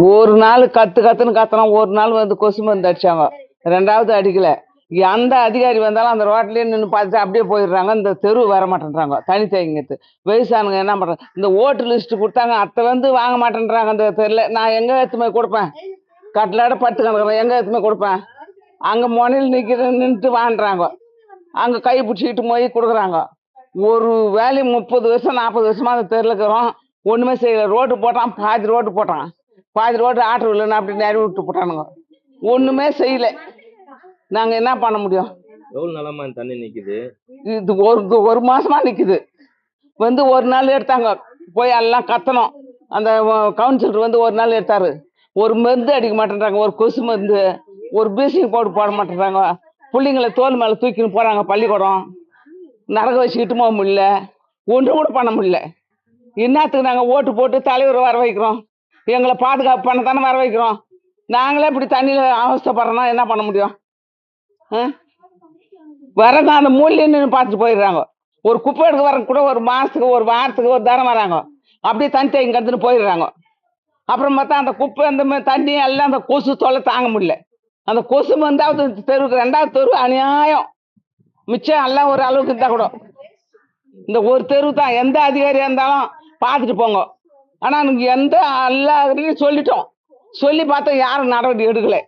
ஒரு நாள் கத்து கத்துன்னு கத்துனோம் ஒரு நாள் வந்து கொசு மருந்து அடிச்சாங்க. ரெண்டாவது அடிக்கல. எந்த அதிகாரி வந்தாலும் அந்த ரோட்லயே நின்று பார்த்துட்டு அப்படியே போயிடுறாங்க. இந்த தெரு வர மாட்டேன்றாங்க. தனி தேங்கிட்டு வயசானுங்க என்ன பண்றாங்க? இந்த ஓட்டு லிஸ்ட் கொடுத்தாங்க. அத்தை வந்து வாங்க மாட்டேன்றாங்க அந்த தெருல. நான் எங்க எடுத்து போய் கொடுப்பேன்? கட்டிலாட பட்டு கணக்குறேன் எங்க எடுத்து போய் கொடுப்பேன்? அங்க முனையில் நிக்கிற நின்றுட்டு வாங்குறாங்க அங்க கை பிடிச்சிக்கிட்டு போய் கொடுக்குறாங்க. ஒரு வேலையும் முப்பது வருஷம் நாற்பது வருஷமா அந்த தெருல இருக்கிறோம். ஒண்ணுமே செய்யல. ரோடு போட்டான். பாதி ரோடு போட்டான். பாதி ரோடு ஆட்டோ இல்லைன்னு அப்படி நிறைய விட்டு போட்டானுங்க. ஒண்ணுமே செய்யல. நாங்க என்ன பண்ண முடியும்? எவ்வளவு இந்த தண்ணி நிக்குது? இது ஒரு ஒரு மாசமா நிக்குது. வந்து ஒரு நாள் எடுத்தாங்க. போய் எல்லாம் கத்தணும். அந்த கவுன்சிலர் வந்து ஒரு நாள் எடுத்தாரு. ஒரு மருந்து அடிக்க மாட்டேன்றாங்க. ஒரு கொசு மருந்து. ஒரு ப்ளீச்சிங் பவுடர் போட மாட்டேன்றாங்க. பிள்ளைங்களை தோல் மேல தூக்கின்னு போறாங்க பள்ளிக்கூடம். நரக வச்சுக்கிட்டு போக முடியல. ஒன்றும் கூட பண்ண முடியல. என்னத்துக்கு நாங்க ஓட்டு போட்டு தலைவர் வர வைக்கிறோம்? எங்களை பாதுகாப்பு பண்ண தானே வர வைக்கிறோம். நாங்களே இப்படி தண்ணியில் அவஸ்தைப்படுறோம்னா என்ன பண்ண முடியும்? ஆ? அந்த மூலியன்னு பார்த்துட்டு போயிடுறாங்க. ஒரு குப்பை எடுக்க வர கூட ஒரு மாதத்துக்கு ஒரு வாரத்துக்கு ஒரு தரம் வராங்க. அப்படியே தண்ணி தேங்கி கத்துன்னு போயிடுறாங்க. அப்புறம் பார்த்தா அந்த குப்பை அந்த தண்ணி எல்லாம் அந்த கொசு தொல்லை தாங்க முடியல. அந்த கொசு வந்தாவது தெருவுக்கு ரெண்டாவது தெரு அநியாயம். மிச்சம் எல்லாம் ஒரு அளவுக்கு இருந்தால் கூட. இந்த ஒரு தெரு தான் எந்த அதிகாரியாக இருந்தாலும் பார்த்துட்டு போங்க. ஆனா எனக்கு எந்த எல்லாரையும் சொல்லிட்டோம். சொல்லி பார்த்தோம் யாரும் நடவடிக்கை எடுக்கல.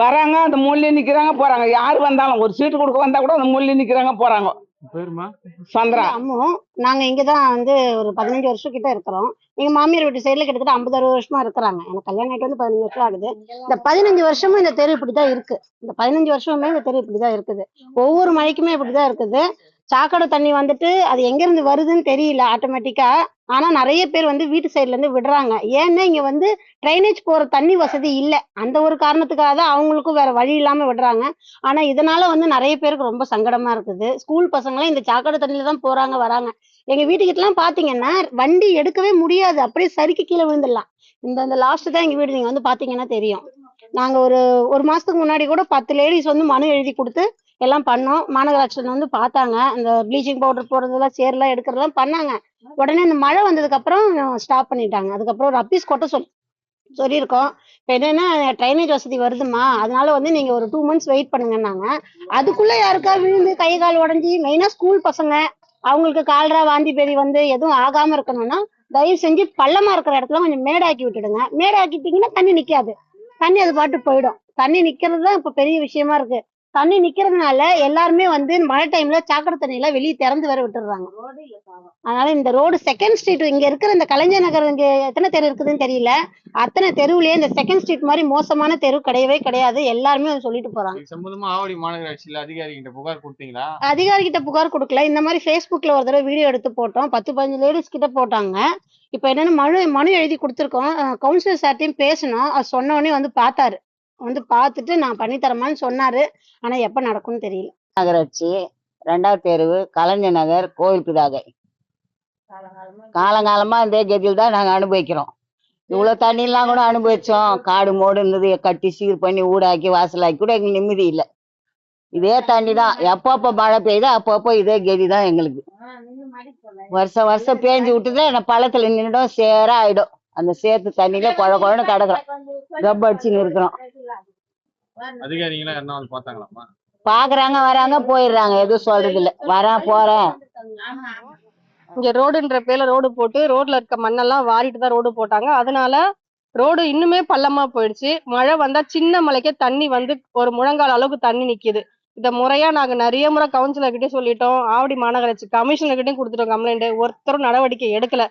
வராங்க அந்த மூலையில நிக்கிறாங்க போறாங்க. யார் வந்தாலும் ஒரு சீட்டு கொடுக்க வந்தா கூட அந்த மூலையில நிக்கிறாங்க போறாங்க. பேருமா சந்திரா. அம்மு நாங்க இங்கதான் வந்து ஒரு பதினஞ்சு வருஷம் கிட்ட இருக்கிறோம். எங்க மாமியார் வீட்டு சைடுல கிட்டத்தட்ட ஐம்பது அறுபது வருஷமா இருக்கிறாங்க. எனக்கு கல்யாணம் ஆயிட்டு வந்து பதினஞ்சு வருஷம் ஆகுது. இந்த பதினஞ்சு வருஷமும் இந்த தெரு இப்படிதான் இருக்கு. இந்த பதினஞ்சு வருஷமுமே இந்த தெரு இப்படிதான் இருக்குது. ஒவ்வொரு மழைக்குமே இப்படிதான் இருக்குது. சாக்கடை தண்ணி வந்துட்டு அது எங்க இருந்து வருதுன்னு தெரியல ஆட்டோமேட்டிக்கா ஆனா நிறைய பேர் வந்து வீட்டு சைட்ல இருந்து விடுறாங்க. ஏன்னா இங்க வந்து ட்ரைனேஜ் போற தண்ணி வசதி இல்லை. அந்த ஒரு காரணத்துக்காக தான் அவங்களுக்கும் வேற வழி இல்லாம விடுறாங்க. ஆனா இதனால வந்து நிறைய பேருக்கு ரொம்ப சங்கடமா இருக்குது. ஸ்கூல் பசங்களாம் இந்த சாக்கடை தண்ணியில தான் போறாங்க வராங்க. எங்க வீட்டுக்கிட்ட எல்லாம் பாத்தீங்கன்னா வண்டி எடுக்கவே முடியாது. அப்படியே சறுக்கு கீழே விழுந்துடலாம். இந்த இந்த லாஸ்ட் தான் எங்க வீடு நீங்க வந்து பாத்தீங்கன்னா தெரியும். நாங்க ஒரு ஒரு மாசத்துக்கு முன்னாடி கூட பத்து லேடிஸ் வந்து மனு எழுதி கொடுத்து எல்லாம் பண்ணோம். மாநகராட்சியில் வந்து பார்த்தாங்க. இந்த ப்ளீச்சிங் பவுடர் போடுறதெல்லாம் சேர்லாம் எடுக்கிறதெல்லாம் பண்ணாங்க. உடனே இந்த மழை வந்ததுக்கு அப்புறம் ஸ்டாப் பண்ணிட்டாங்க. அதுக்கப்புறம் ஒரு அப்பீஸ் கொட்ட சொல் சொல்லியிருக்கோம். இப்போ என்னன்னா ட்ரைனேஜ் வசதி வருதுமா அதனால வந்து நீங்க ஒரு டூ மந்த்ஸ் வெயிட் பண்ணுங்கன்னாங்க. அதுக்குள்ள யாருக்கா விழுந்து கை கால் உடஞ்சி மெயினா ஸ்கூல் பசங்க அவங்களுக்கு கால்ரா வாந்தி பேதி வந்து எதுவும் ஆகாம இருக்கணும்னா தயவு செஞ்சு பள்ளமா இருக்கிற இடத்துல கொஞ்சம் மேடாக்கி விட்டுடுங்க. மேடாக்கிட்டீங்கன்னா தண்ணி நிக்காது. தண்ணி அது பாட்டு போயிடும். தண்ணி நிக்கிறது தான் இப்ப பெரிய விஷயமா இருக்கு. தண்ணி நிக்கிறதுனால எல்லாருமே வந்து மழை டைம்ல சாக்கடை தண்ணி எல்லாம் வெளியே திறந்து வேற விட்டுடுறாங்க. அதனால இந்த ரோடு செகண்ட் ஸ்ட்ரீட் இங்க இருக்கிற இந்த கலைஞர் நகர் இங்க எத்தனை தெரு இருக்குதுன்னு தெரியல. அத்தனை தெருவுலயே இந்த செகண்ட் ஸ்ட்ரீட் மாதிரி மோசமான தெரு கிடையவே கிடையாது. எல்லாருமே அதை சொல்லிட்டு போறாங்க. சம்பந்தமா ஆவடி மாநகராட்சியில அதிகாரி கிட்ட புகார் கொடுத்தீங்களா? அதிகாரி கிட்ட புகார் கொடுக்கல. இந்த மாதிரி ஃபேஸ்புக்ல ஒரு தடவை வீடியோ எடுத்து போட்டோம். பத்து பதினஞ்சு லேடிஸ் கிட்ட போட்டாங்க. இப்போ என்னன்னா மனு மனு எழுதி கொடுத்துருக்கோம். கவுன்சிலர் சார்ட்டையும் பேசணும். அவர் சொன்ன உடனே வந்து பார்த்தாரு. வந்து பார்த்துட்டு நான் பண்ணித்தரமான்னு சொன்னாரு. ஆனா எப்ப நடக்கும்னு தெரியல. நகராட்சி ரெண்டாவது தெருவு கலைஞர் நகர் கோவிலுக்கு பிதாகை. காலங்காலமா இந்த கதியில் தான் நாங்க அனுபவிக்கிறோம். இவ்வளவு தண்ணியெல்லாம் கூட அனுபவிச்சோம். காடு மோடு இருந்தது கட்டி சீர் பண்ணி ஊடாக்கி வாசலாக்கி கூட எங்களுக்கு நிம்மதி இல்லை. இதே தண்ணி தான். எப்பப்போ மழை பெய்யுதோ அப்பப்போ இதே கதி தான் எங்களுக்கு. வருஷம் வருஷம் பேஞ்சு விட்டுதான் என்ன பழத்துல நின்றுடும் சேர ஆயிடும். அந்த சேர்த்து தண்ணியில குழ குழன்னு கிடக்குறோம். கப் அடிச்சுன்னு இருக்கிறோம். அதிகாரிங்களா என்ன வந்து பார்த்தாங்களாமா பாக்குறாங்க வராங்க போயிடுறாங்க. எதுவும் சொல்றது இல்ல வரேன் போறேன். இங்க ரோடுன்ற பேர்ல ரோடு போட்டு ரோட்ல இருக்க மண்ணெல்லாம் வாரிட்டு தான் ரோடு போட்டாங்க. அதனால ரோடு இன்னுமே பள்ளமா போயிடுச்சு. மழை வந்தா சின்ன மலைக்கே தண்ணி வந்து ஒரு முழங்கால் அளவுக்கு தண்ணி நிக்குது. இத முறையா நாங்க நிறைய முறை கவுன்சிலர் கிட்டே சொல்லிட்டோம். ஆவடி மாநகராட்சி கமிஷனர் கிட்டயும் கொடுத்துட்டோம் கம்ப்ளைண்ட் ஒருத்தரும் நடவடிக்கை எடுக்கல.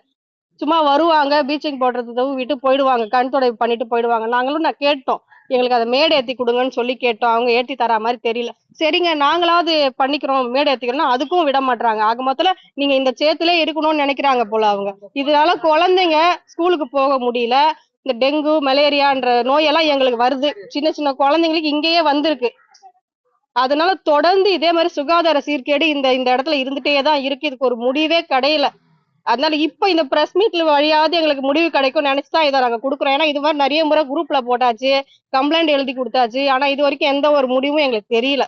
சும்மா வருவாங்க பீச்சிங் போடுறது விட்டு போயிடுவாங்க. கண் துடைப்பு பண்ணிட்டு போயிடுவாங்க. நாங்களும் நான் கேட்டோம். எங்களுக்கு அதை மேடை ஏத்தி கொடுங்கன்னு சொல்லி கேட்டோம். அவங்க ஏத்தி தர மாதிரி தெரியல. சரிங்க நாங்களாவது பண்ணிக்கிறோம் மேடை ஏத்திக்கிறோம்னா அதுக்கும் விட மாட்டாங்க ஆக மொத்தத்துல நீங்க இந்த சேத்துல இருக்கணும்னு நினைக்கிறாங்க போல அவங்க. இதனால குழந்தைங்க ஸ்கூலுக்கு போக முடியல. இந்த டெங்கு மலேரியான்ற நோயெல்லாம் எங்களுக்கு வருது. சின்ன சின்ன குழந்தைங்களுக்கு இங்கேயே வந்திருக்கு. அதனால தொடர்ந்து இதே மாதிரி சுகாதார சீர்கேடு இந்த இந்த இடத்துல இருந்துட்டே தான் இருக்கு. இதுக்கு ஒரு முடிவே கிடையல. அதனால இப்ப இந்த பிரஸ் மீட்ல வழியாவது எங்களுக்கு முடிவு கிடைக்கும் நினைச்சுதான் இதை நாங்க கொடுக்குறோம். ஏன்னா இது மாதிரி நிறைய முறை குரூப்ல போட்டாச்சு கம்ப்ளைண்ட் எழுதி கொடுத்தாச்சு. ஆனா இது வரைக்கும் எந்த ஒரு முடிவும் எங்களுக்கு தெரியல.